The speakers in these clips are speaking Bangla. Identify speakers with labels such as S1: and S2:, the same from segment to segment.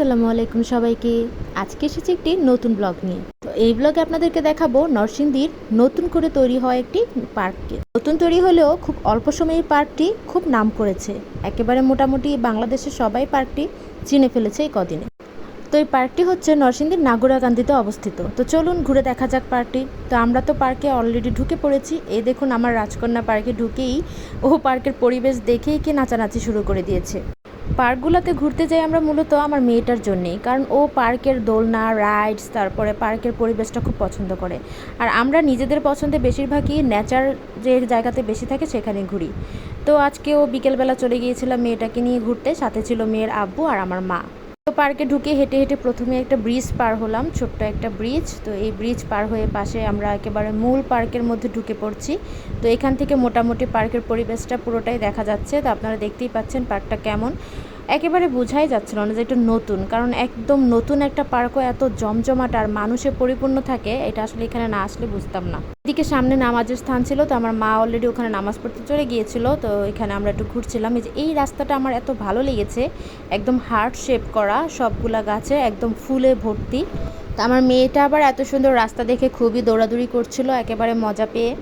S1: আসসালামু আলাইকুম সবাইকে। আজকে এসেছি একটি নতুন ব্লগ নিয়ে। তো এই ব্লগে আপনাদেরকে দেখাবো নরসিংদীর নতুন করে তৈরি হওয়া একটি পার্ককে। নতুন তৈরি হলেও খুব অল্প সময়ে পার্কটি খুব নাম করেছে। একেবারে মোটামুটি বাংলাদেশের সবাই পার্কটি চিনে ফেলেছে এই কদিনে। তো এই পার্কটি হচ্ছে নরসিংদীর নাগুরাকান্দিতে অবস্থিত। তো চলুন ঘুরে দেখা যাক পার্কটি। তো আমরা তো পার্কে অলরেডি ঢুকে পড়েছি। এই দেখুন আমার রাজকন্যা পার্কে ঢুকেই ও পার্কের পরিবেশ দেখেই কি নাচানাচি শুরু করে দিয়েছে। পার্কগুলোতে ঘুরতে যাই আমরা মূলত আমার মেয়েটার জন্যেই, কারণ ও পার্কের দোলনা রাইডস তারপরে পার্কের পরিবেশটা খুব পছন্দ করে। আর আমরা নিজেদের পছন্দে বেশিরভাগই নেচার যে জায়গাতে বেশি থাকে সেখানে ঘুরি। তো আজকে ও বিকেলবেলা চলে গিয়েছিলাম মেয়েটাকে নিয়ে ঘুরতে, সাথে ছিল মেয়ের আব্বু আর আমার মা। পার্কে ঢুকে হেঁটে হেঁটে প্রথমে একটা ব্রিজ পার হলাম, ছোট্ট একটা ব্রিজ। তো এই ব্রিজ পার হয়ে পাশে আমরা একেবারে মূল পার্কের মধ্যে ঢুকে পড়ছি। তো এখান থেকে মোটামুটি পার্কের পরিবেশটা পুরোটাই দেখা যাচ্ছে। তো আপনারা দেখতেই পাচ্ছেন পার্কটা কেমন। একেবারে বোঝাই যাচ্ছিল না যে এটা নতুন, কারণ একদম নতুন একটা পার্কও এত জমজমাট আর মানুষে পরিপূর্ণ থাকে, এটা আসলে এখানে না আসলে বুঝতাম না। এদিকে সামনে নামাজের স্থান ছিল, তো আমার মা অলরেডি ওখানে নামাজ পড়তে চলে গিয়েছিল, তো এখানে আমরা একটু ঘুরছিলাম। এই যে এই রাস্তাটা আমার এত ভালো লেগেছে, একদম হার্ট শেপ করা, সবগুলা গাছে একদম ফুলে ভর্তি। তো আমার মেয়েটা আবার এত সুন্দর রাস্তা দেখে খুবই দৌড়াদৌড়ি করছিল, একেবারে মজা পেয়ে।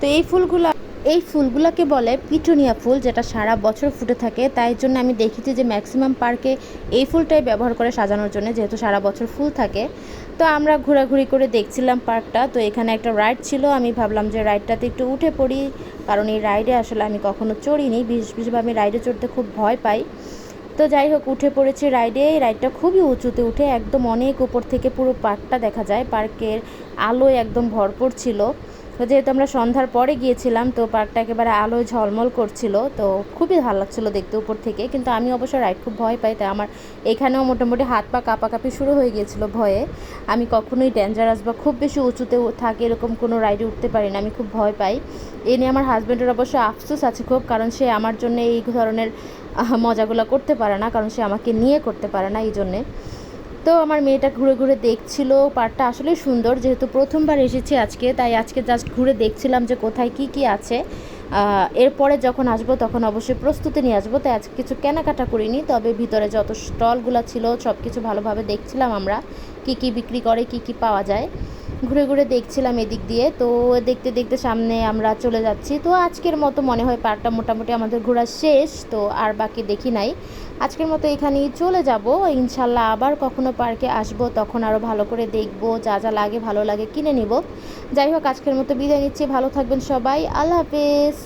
S1: তো এই ফুলগুলো এই ফুলগুলোকে বলে পিটুনিয়া ফুল, যেটা সারা বছর ফুটে থাকে। তাই জন্য আমি দেখেছি যে ম্যাক্সিমাম পার্কে এই ফুলটাই ব্যবহার করে সাজানোর জন্য, যেহেতু সারা বছর ফুল থাকে। তো আমরা ঘোরাঘুরি করে দেখছিলাম পার্কটা তো এখানে একটা রাইড ছিল। আমি ভাবলাম যে রাইডটাতে একটু উঠে পড়ি। কারণ এই রাইডে আসলে আমি কখনো চড়িনি। বিশেষ বিশেষভাবে আমি রাইডে চড়তে খুব ভয় পাই। তো যাই হোক, উঠে পড়েছি রাইডে এই রাইডটা খুবই উঁচুতে উঠে একদম অনেক উপর থেকে পুরো পার্কটা দেখা যায়। পার্কের আলোয় একদম ভরপুর ছিল। তো যেহেতু আমরা সন্ধ্যার পরে গিয়েছিলাম, তো পার্কটা একেবারে আলোয় ঝলমল করছিল, তো খুবই ভালো লাগছিল দেখতে উপর থেকে। কিন্তু আমি অবশ্য রাইড খুব ভয় পাই, তাই আমার এখানেও মোটামুটি হাত পা কাঁপাকাঁপি শুরু হয়ে গিয়েছিল ভয়ে। আমি কখনোই ডেঞ্জারাস বা খুব বেশি উঁচুতে থাকে এরকম কোনো রাইডে উঠতে পারি না, আমি খুব ভয় পাই। এ নিয়ে আমার হাজব্যান্ডের অবশ্য আফসোস আছে খুব, কারণ সে আমার জন্য এই ধরনের মজাগুলো করতে পারে না, কারণ সে আমাকে নিয়ে করতে পারে না এই জন্যে। তো আমার মেয়েটা ঘুরে ঘুরে দেখছিল পার্টটা আসলে সুন্দর, যেহেতু প্রথমবার এসেছি আজকে, তাই আজকে জাস্ট ঘুরে দেখছিলাম যে কোথায় কি কি আছে। এরপরে যখন আসব তখন অবশ্যই প্রস্তুতি নিয়ে আসব, তাই আজকে কিছু কেনাকাটা করিনি, তবে ভিতরে যত স্টলগুলো ছিল সব কিছু ভালোভাবে দেখছিলাম আমরা, কি কি বিক্রি করে, কি কি পাওয়া যায়। ঘুরে ঘুরে দেখছিলাম এদিক দিয়ে। তো দেখতে দেখতে সামনে আমরা চলে যাচ্ছি। তো আজকের মতো মনে হয় পার্কটা মোটামুটি আমাদের ঘোরা শেষ। তো আর বাকি দেখি নাই। আজকের মতো এখানেই চলে যাব। ইনশাল্লাহ আবার কখনো পার্কে আসব, তখন আরও ভালো করে দেখব, যা যা লাগে ভালো লাগে কিনে নিব। যাই হোক, আজকের মতো বিদায় নিচ্ছি। ভালো থাকবেন সবাই। আল্লাহ হাফেজ।